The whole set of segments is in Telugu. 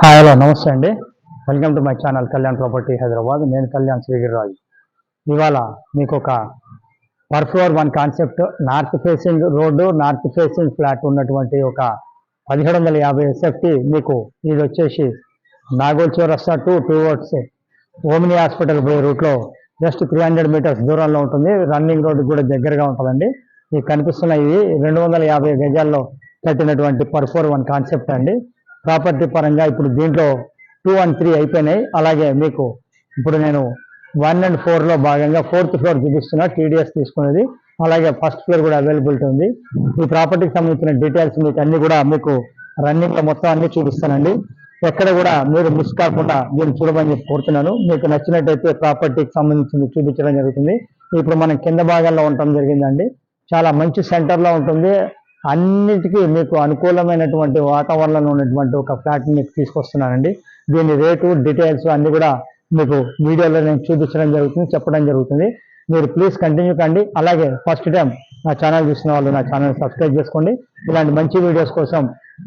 హాయ్ హలో నమస్తే అండి. Welcome to my channel Kalyan property Hyderabad నేను కళ్యాణ్ శ్రీగిరిరాజు ఇవాళ మీకు ఒక per floor one concept north facing road north facing flat ఉన్నటువంటి ఒక పదిహేడు వందల యాభై ఎస్ఎఫ్టీ మీకు ఇది వచ్చేసి నాగోల్ చౌరస్తా to towards Omni hospital పోయే రూట్లో జస్ట్ త్రీ హండ్రెడ్ మీటర్స్ దూరంలో ఉంటుంది. రన్నింగ్ రోడ్డు కూడా దగ్గరగా ఉంటుందండి. మీకు కనిపిస్తున్న ఇది రెండు వందల యాభై గజాల్లో కట్టినటువంటి పర్ ఫోర్ వన్ కాన్సెప్ట్ అండి. ప్రాపర్టీ పరంగా ఇప్పుడు దీంట్లో టూ అండ్ త్రీ అయిపోయినాయి. అలాగే మీకు ఇప్పుడు నేను వన్ అండ్ ఫోర్లో భాగంగా ఫోర్త్ ఫ్లోర్ చూపిస్తున్నా టీడీఎస్ తీసుకునేది అలాగే ఫస్ట్ ఫ్లోర్ కూడా అవైలబిలిటీ ఉంది. ఈ ప్రాపర్టీకి సంబంధించిన డీటెయిల్స్ మీకు అన్ని కూడా మీకు రన్నింగ్లో మొత్తం అన్ని చూపిస్తానండి. ఎక్కడ కూడా మీరు మిస్ కాకుండా దీన్ని చూడమని చెప్పి కోరుతున్నాను. మీకు నచ్చినట్టయితే ప్రాపర్టీకి సంబంధించింది చూపించడం జరుగుతుంది. ఇప్పుడు మనం కింద భాగంలో ఉండటం జరిగిందండి. చాలా మంచి సెంటర్లో ఉంటుంది. అన్నిటికీ మీకు అనుకూలమైనటువంటి వాతావరణంలో ఉన్నటువంటి ఒక ఫ్లాట్ మీకు తీసుకొస్తున్నానండి. దీని రేటు డీటెయిల్స్ అన్నీ కూడా మీకు వీడియోలో నేను చూపించడం జరుగుతుంది చెప్పడం జరుగుతుంది. మీరు ప్లీజ్ కంటిన్యూ కండి. అలాగే ఫస్ట్ టైం నా ఛానల్ చూసిన వాళ్ళు నా ఛానల్ సబ్స్క్రైబ్ చేసుకోండి. ఇలాంటి మంచి వీడియోస్ కోసం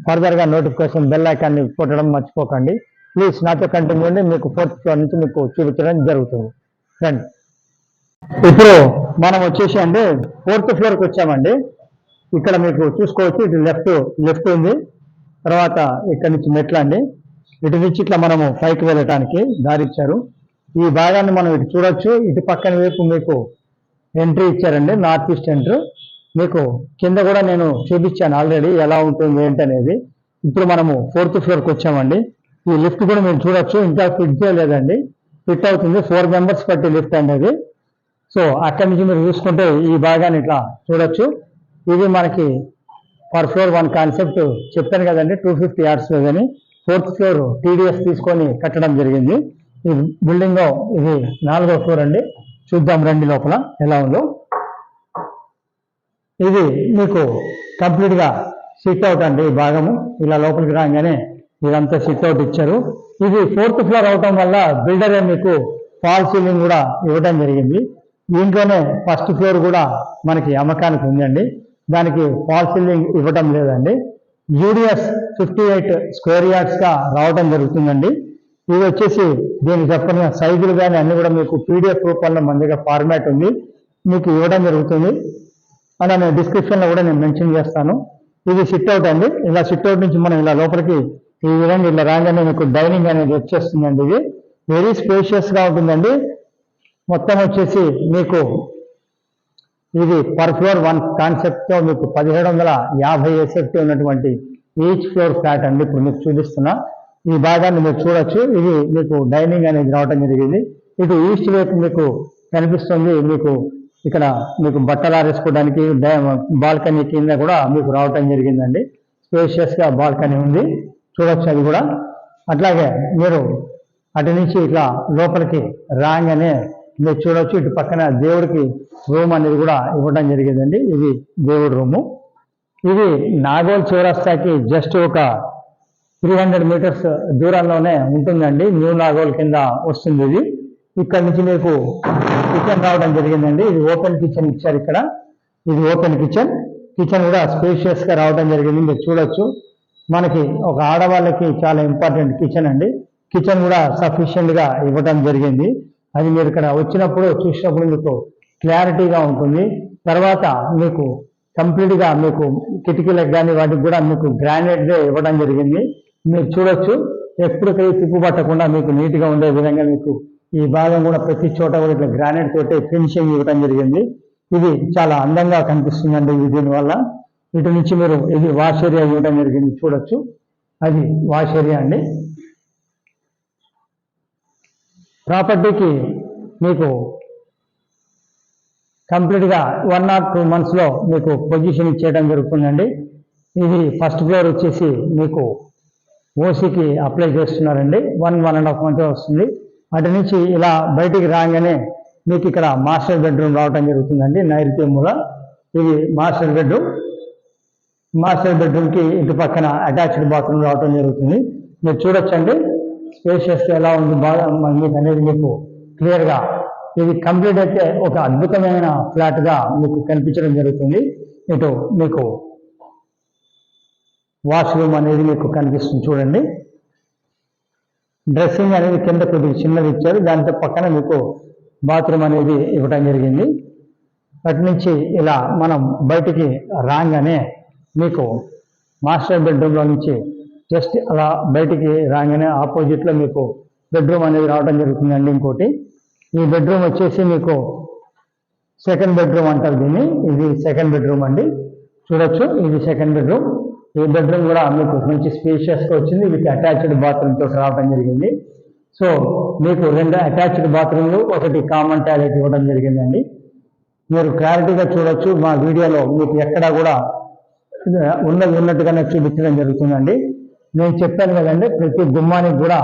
ఫర్దర్గా నోటిఫికేషన్ బెల్ ఐకాన్ని కొట్టడం మర్చిపోకండి. ప్లీజ్ నాతో కంటిన్యూ అండి మీకు ఫోర్త్ ఫ్లోర్ నుంచి మీకు చూపించడం జరుగుతుంది. రండి. ఇప్పుడు మనం వచ్చేసి అండి ఫోర్త్ ఫ్లోర్కి వచ్చామండి. ఇక్కడ మీకు చూసుకోవచ్చు ఇటు లెఫ్ట్ లెఫ్ట్ ఉంది. తర్వాత ఇక్కడ నుంచి మెట్లు అండి. ఇటు నుంచి ఇట్లా మనము పైకి వెళ్ళటానికి దారి ఇచ్చారు. ఈ భాగాన్ని మనం ఇటు చూడొచ్చు. ఇటు పక్కన వైపు మీకు ఎంట్రీ ఇచ్చారండి నార్త్ ఈస్ట్ ఎంట్రీ మీకు కింద కూడా నేను చూపించాను ఆల్రెడీ ఎలా ఉంటుంది ఏంటనేది. ఇప్పుడు మనము ఫోర్త్ ఫ్లోర్కి వచ్చామండి. ఈ లిఫ్ట్ కూడా మీరు చూడొచ్చు. ఇంకా ఫిట్ చేయలేదండి. ఫిట్ అవుతుంది. ఫోర్ మెంబర్స్ పట్టి లిఫ్ట్ అనేది. సో అక్కడి నుంచి మీరు చూసుకుంటే ఈ భాగాన్ని ఇట్లా చూడొచ్చు. ఇది మనకి పర్ ఫ్లోర్ వన్ కాన్సెప్ట్ చెప్పాను కదండి టూ ఫిఫ్టీ యార్డ్స్ అని ఫోర్త్ ఫ్లోర్ టీడీఎస్ తీసుకొని కట్టడం జరిగింది. ఈ బిల్డింగ్ ఇది నాలుగో ఫ్లోర్ అండి. చూద్దాం రండి లోపల ఎలా ఉందో. ఇది మీకు కంప్లీట్గా సిట్ అవుట్ అండి ఈ భాగము. ఇలా లోపలికి రాగానే ఇదంతా సిట్ అవుట్ ఇచ్చారు. ఇది ఫోర్త్ ఫ్లోర్ అవటం వల్ల బిల్డరే మీకు ఫాల్ సీలింగ్ కూడా ఇవ్వడం జరిగింది. దీంట్లోనే ఫస్ట్ ఫ్లోర్ కూడా మనకి అమ్మకానికి ఉందండి. దానికి ఫాల్ సీలింగ్ ఇవ్వడం లేదండి. యూడిఎస్ ఫిఫ్టీ ఎయిట్ స్క్వేర్ యార్డ్స్గా రావడం జరుగుతుందండి. ఇది వచ్చేసి దీనికి చెప్పిన సైజులు కానీ అన్ని కూడా మీకు పీడిఎఫ్ రూపంలో మన దగ్గర ఫార్మాట్ ఉంది. మీకు ఇవ్వడం జరుగుతుంది. అలా నేను డిస్క్రిప్షన్లో కూడా నేను మెన్షన్ చేస్తాను. ఇది సిట్అవుట్ అండి. ఇలా సిట్ అవుట్ నుంచి మనం ఇలా లోపలికి ఈ విధంగా ఇలా రాగానే మీకు డైనింగ్ అనేది వచ్చేస్తుందండి ఇది. వెరీ స్పేషియస్గా ఉంటుందండి. మొత్తం వచ్చేసి మీకు ఇది పర్ ఫ్లోర్ వన్ కాన్సెప్ట్తో మీకు పదిహేడు వందల యాభై ఎస్ఎఫ్టీ ఉన్నటువంటి ఈచ్ ఫ్లోర్ ఫ్లాట్ అండి. ఇప్పుడు మీకు చూపిస్తున్నా. ఈ భాగాన్ని మీరు చూడొచ్చు. ఇది మీకు డైనింగ్ అనేది రావడం జరిగింది. ఇటు ఈస్ట్ వైపు మీకు కనిపిస్తుంది. మీకు ఇక్కడ మీకు బట్టలు ఆరేసుకోవడానికి బాల్కనీ కింద కూడా మీకు రావటం జరిగిందండి. స్పేషియస్గా బాల్కనీ ఉంది. చూడొచ్చు అది కూడా. అట్లాగే మీరు అటు నుంచి ఇట్లా లోపలికి రాగానే మీరు చూడొచ్చు ఇటు పక్కన దేవుడికి రూమ్ అనేది కూడా ఇవ్వడం జరిగిందండి. ఇది దేవుడి రూము. ఇది నాగోల్ చౌరస్తాకి జస్ట్ ఒక త్రీ హండ్రెడ్ మీటర్స్ దూరంలోనే ఉంటుందండి. న్యూ నాగోల్ కింద వస్తుంది ఇది. ఇక్కడ నుంచి మీకు కిచెన్ రావడం జరిగిందండి. ఇది ఓపెన్ కిచెన్ ఇచ్చారు ఇక్కడ. ఇది ఓపెన్ కిచెన్. కిచెన్ కూడా స్పేషియస్గా రావడం జరిగింది. మీరు చూడొచ్చు. మనకి ఒక ఆడవాళ్ళకి చాలా ఇంపార్టెంట్ కిచెన్ అండి. కిచెన్ కూడా సఫిషియెంట్గా ఇవ్వడం జరిగింది. అది మీరు ఇక్కడ వచ్చినప్పుడు చూసినప్పుడు మీకు క్లారిటీగా ఉంటుంది. తర్వాత మీకు కంప్లీట్గా మీకు కిటికీలకు కానీ వాటికి కూడా మీకు గ్రానైట్గా ఇవ్వడం జరిగింది. మీరు చూడొచ్చు. ఎప్పుడు కై తిప్పు పట్టకుండా మీకు నీట్గా ఉండే విధంగా మీకు ఈ భాగం కూడా ప్రతి చోట కూడా ఇట్లా గ్రానైట్ తోటి ఫినిషింగ్ ఇవ్వడం జరిగింది. ఇది చాలా అందంగా కనిపిస్తుందండి ఇది దీనివల్ల ఇటు నుంచి మీరు ఇది వాష్ ఏరియా ఇవ్వడం జరిగింది. చూడొచ్చు. అది వాష్ ఏరియా అండి. ప్రాపర్టీకి మీకు కంప్లీట్గా వన్ ఆర్ టూ మంత్స్లో మీకు పొజిషన్ ఇచ్చేయడం జరుగుతుందండి. ఇది ఫస్ట్ ఫ్లోర్ వచ్చేసి మీకు ఓసీకి అప్లై చేస్తున్నారండి. One one and half month వస్తుంది. అటు నుంచి ఇలా బయటికి రాగానే మీకు ఇక్కడ మాస్టర్ బెడ్రూమ్ రావటం జరుగుతుందండి. నైరుతి మూల. ఇది మాస్టర్ బెడ్రూమ్ మాస్టర్ బెడ్రూమ్కి ఇటు పక్కన అటాచ్డ్ బాత్రూమ్ రావటం జరుగుతుంది. మీరు చూడొచ్చండి. స్పేషియస్ ఎలా ఉంది బాగా మీకు అనేది మీకు క్లియర్గా. ఇది కంప్లీట్ అయితే ఒక అద్భుతమైన ఫ్లాట్గా మీకు కనిపించడం జరుగుతుంది. ఇటు మీకు వాష్రూమ్ అనేది మీకు కనిపిస్తుంది చూడండి. డ్రెస్సింగ్ అనేది కింద కొద్దిగా చిన్నది ఇచ్చారు. దాంతో పక్కన మీకు బాత్రూమ్ అనేది ఇవ్వడం జరిగింది. అటు నుంచి ఇలా మనం బయటికి రాగానే మీకు మాస్టర్ బెడ్రూమ్లో నుంచి జస్ట్ అలా బయటికి రాగానే ఆపోజిట్లో మీకు బెడ్రూమ్ అనేది రావడం జరుగుతుందండి ఇంకోటి. ఈ బెడ్రూమ్ వచ్చేసి మీకు సెకండ్ బెడ్రూమ్ అంటారు దీన్ని. ఇది సెకండ్ బెడ్రూమ్ అండి. చూడొచ్చు ఇది సెకండ్ బెడ్రూమ్ ఈ బెడ్రూమ్ కూడా మీకు మంచి స్పేషియస్గా వచ్చింది. విత్ అటాచ్డ్ బాత్రూమ్తో రావడం జరిగింది. సో మీకు రెండు అటాచ్డ్ బాత్రూమ్లు ఒకటి కామన్ టాయిలెట్ ఇవ్వడం జరిగిందండి. మీరు క్లారిటీగా చూడొచ్చు. మా వీడియోలో మీకు ఎక్కడా కూడా ఉన్నది ఉన్నట్టుగానే చూపించడం జరుగుతుందండి. నేను చెప్పాను కదండి ప్రతి గుమ్మానికి కూడా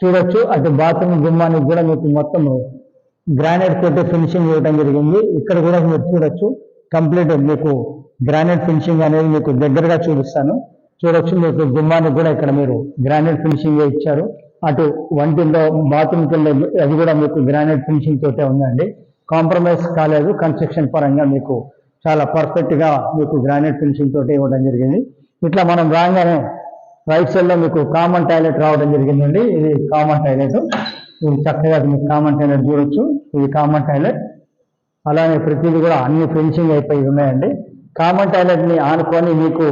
చూడొచ్చు. అటు బాత్రూమ్ గుమ్మానికి కూడా మీకు మొత్తం గ్రానైట్ తోటి ఫినిషింగ్ ఇవ్వడం జరిగింది. ఇక్కడ కూడా మీరు చూడొచ్చు. కంప్లీట్ మీకు గ్రానైట్ ఫినిషింగ్ అనేది మీకు దగ్గరగా చూపిస్తాను. చూడొచ్చు మీకు గుమ్మానికి కూడా ఇక్కడ మీరు గ్రానైట్ ఫినిషింగ్ ఇచ్చారు. అటు వంటిల్లో బాత్రూమ్ కింద అది కూడా మీకు గ్రానైట్ ఫినిషింగ్ తోటే ఉందండి. కాంప్రమైజ్ కాలేదు. కన్స్ట్రక్షన్ పరంగా మీకు చాలా పర్ఫెక్ట్గా మీకు గ్రానైట్ ఫినిషింగ్ తోటే ఇవ్వడం జరిగింది. ఇట్లా మనం రాగానే రైట్ సైడ్లో మీకు కామన్ టాయిలెట్ రావడం జరిగిందండి. ఇది కామన్ టాయిలెట్ ఇది చక్కగా మీకు కామన్ టాయిలెట్ చూడొచ్చు. ఇది కామన్ టాయిలెట్ అలానే ప్రతిదీ కూడా అన్ని ఫినిషింగ్ అయిపోయి ఉన్నాయండి. కామన్ టాయిలెట్ని ఆనుకొని మీకు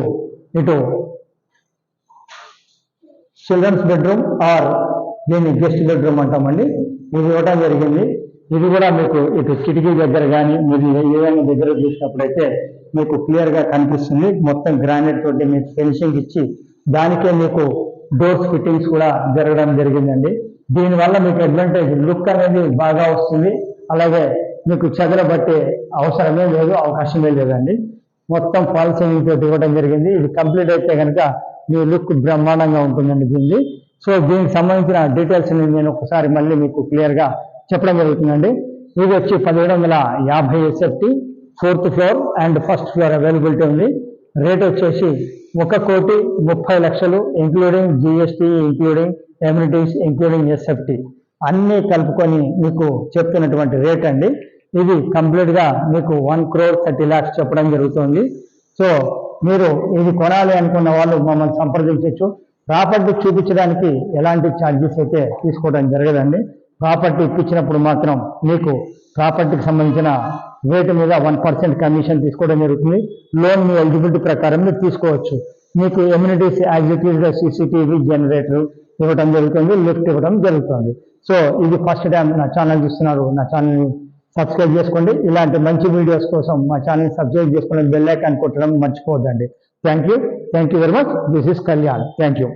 ఇటు చిల్డ్రన్స్ బెడ్రూమ్ ఆర్ దీన్ని గెస్ట్ బెడ్రూమ్ అంటామండి. ఇది ఇవ్వడం జరిగింది. ఇది కూడా మీకు ఇటు కిటికీ దగ్గర కానీ మీరు ఏదైనా దగ్గర చూసినప్పుడైతే మీకు క్లియర్గా కనిపిస్తుంది. మొత్తం గ్రానైట్ తోటి మీకు ఫినిషింగ్ ఇచ్చి దానికే మీకు డోర్స్ ఫిట్టింగ్స్ కూడా జరగడం జరిగిందండి. దీనివల్ల మీకు అడ్వాంటేజ్ లుక్ అనేది బాగా వస్తుంది. అలాగే మీకు చెదరబట్టే అవసరమే లేదు అవకాశమే లేదండి. మొత్తం ఫాల్ సీలింగ్ తోటి ఇవ్వడం జరిగింది. ఇది కంప్లీట్ అయితే కనుక మీ లుక్ బ్రహ్మాండంగా ఉంటుందండి దీన్ని సో దీనికి సంబంధించిన డీటెయిల్స్ నేను ఒకసారి మళ్ళీ మీకు క్లియర్గా చెప్పడం జరుగుతుందండి. ఇది వచ్చి పదిహేడు వందల యాభై SFT fourth floor and first floor availability ఉంది. రేట్ వచ్చేసి ఒక కోటి ముప్పై లక్షలు including GST including amenities including SFT అన్నీ కలుపుకొని మీకు చెప్తున్నటువంటి రేట్ అండి. ఇది కంప్లీట్గా మీకు వన్ క్రోర్ థర్టీ ల్యాక్స్ చెప్పడం జరుగుతుంది. సో మీరు ఇది కొనాలి అనుకున్న వాళ్ళు మమ్మల్ని సంప్రదించవచ్చు ప్రాపర్టీ చూపించడానికి ఎలాంటి ఛార్జెస్ అయితే తీసుకోవడం జరగదండి. ప్రాపర్టీ ఇప్పించినప్పుడు మాత్రం మీకు ప్రాపర్టీకి సంబంధించిన రేటు మీద వన్ పర్సెంట్ కమిషన్ తీసుకోవడం జరుగుతుంది. లోన్ మీ ఎలిజిబిలిటీ ప్రకారం మీరు తీసుకోవచ్చు. మీకు amenities as it CCTV generator ఇవ్వడం జరుగుతుంది లిఫ్ట్ ఇవ్వడం జరుగుతుంది. సో ఇది ఫస్ట్ టైం నా ఛానల్ చూస్తున్నారు నా ఛానల్ని సబ్స్క్రైబ్ చేసుకోండి. ఇలాంటి మంచి వీడియోస్ కోసం మా ఛానల్ సబ్స్క్రైబ్ చేసుకోవడం బెల్ ఐకాన్ కొట్టడం మర్చిపోవద్దండి. Thank you. Thank you very much. This is Kalyan. Thank you.